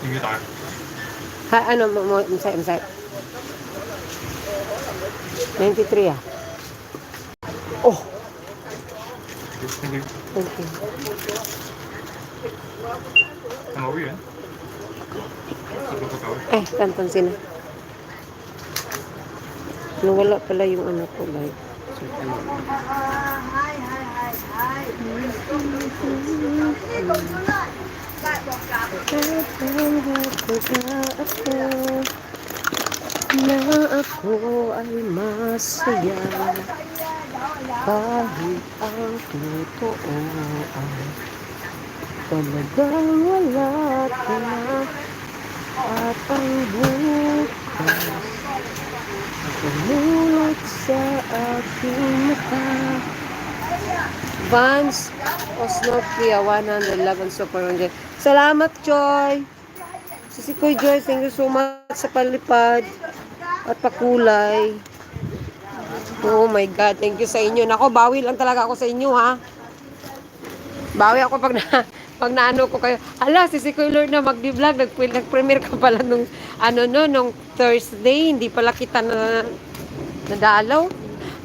You, Tar. Ha, ano mo, mo, masay, masay. 93 ah. Oh, Thank you. thank you. Ba yun? Ba tawag? Eh, kanton sila. Nawala pala yung ano ko, like. So, ano. na ako ay masaya kahit ang totoo ay talagang wala ka na at ang bukas Tumulot sa aking mata Vans Osnokia 111 Super Ranger Salamat Joy. Si Koy Joy Thank you so much sa palipad At pakulay. Oh my God Thank you sa inyo. Nako bawi lang talaga ako sa inyo ha? Bawi ako pag na pag naano ko kayo. Hala, si si Lord na magdi-vlog, nag nag-premiere ka pala nung ano no, nung Thursday, hindi pala kita na nadalaw.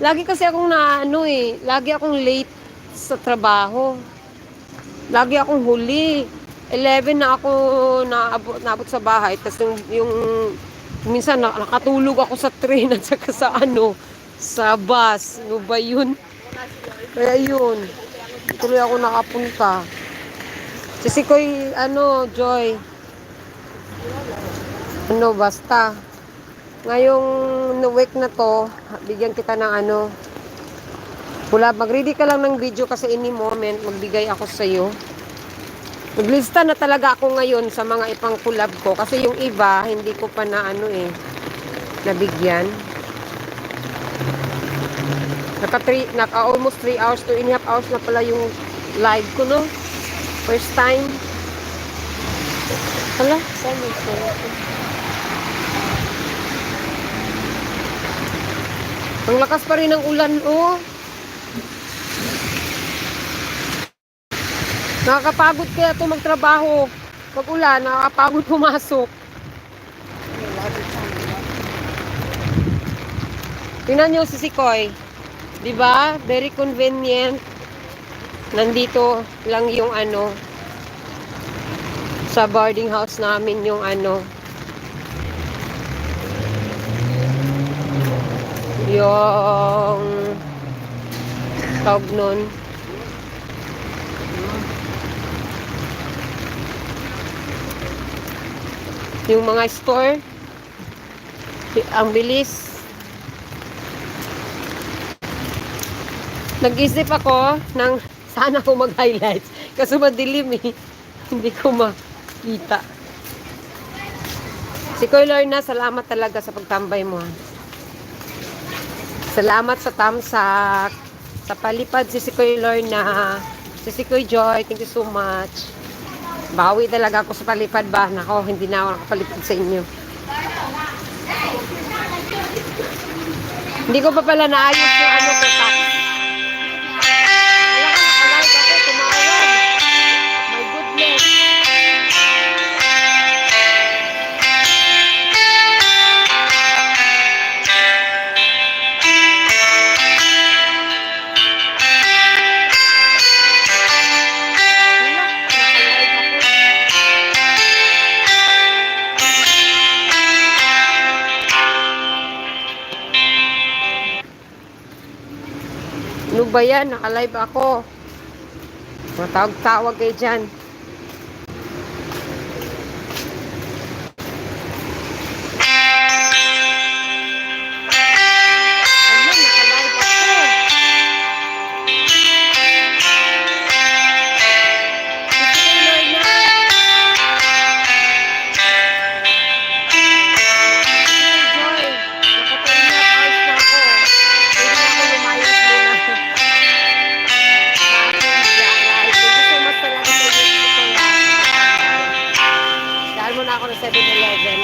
Lagi kasi akong na ano eh, lagi akong late sa trabaho. Lagi akong huli. 11 na ako naabot, naabot sa bahay. Tapos yung, yung minsan na, nakatulog ako sa train at saka sa ano, sa bus. Ano ba yun? Kaya yun. Tuloy ako nakapunta. Si Sikoy, ano, Joy. Ano, basta. Ngayong week na to, bigyan kita ng ano. Pula, mag-ready ka lang ng video kasi any moment, magbigay ako sa iyo. Naglista na talaga ako ngayon sa mga ipang collab ko kasi yung iba, hindi ko pa na ano eh, nabigyan. Naka, three, naka almost 3 hours, 2 and half hours na pala yung live ko, no? First time. Hala, saan? Ang lakas pa rin ng ulan, oh. Nakakapagod kaya ito magtrabaho. Pag ulan, nakakapagod pumasok. Tingnan nyo si Sikoy. Ba? Very convenient. Nandito lang yung ano sa boarding house namin yung ano yung tawag nun yung mga store ang bilis. Nag-isip ako ng sana ko mag-highlights kasi madilim eh. Hindi ko makita. Si Kuya Lorna salamat talaga sa pagtambay mo. Salamat sa tamsak. Sa palipad si si Kuya Lorna. Si si Kuya Joy thank you so much bawi talaga ako sa palipad ba? Nako hindi na ako nakapalipad sa inyo. Hindi ko pa pala naayos yung ano ko tax Ano ba yan? Naka-live ako. Matawag-tawag kayo dyan. Ako ng 7-Eleven.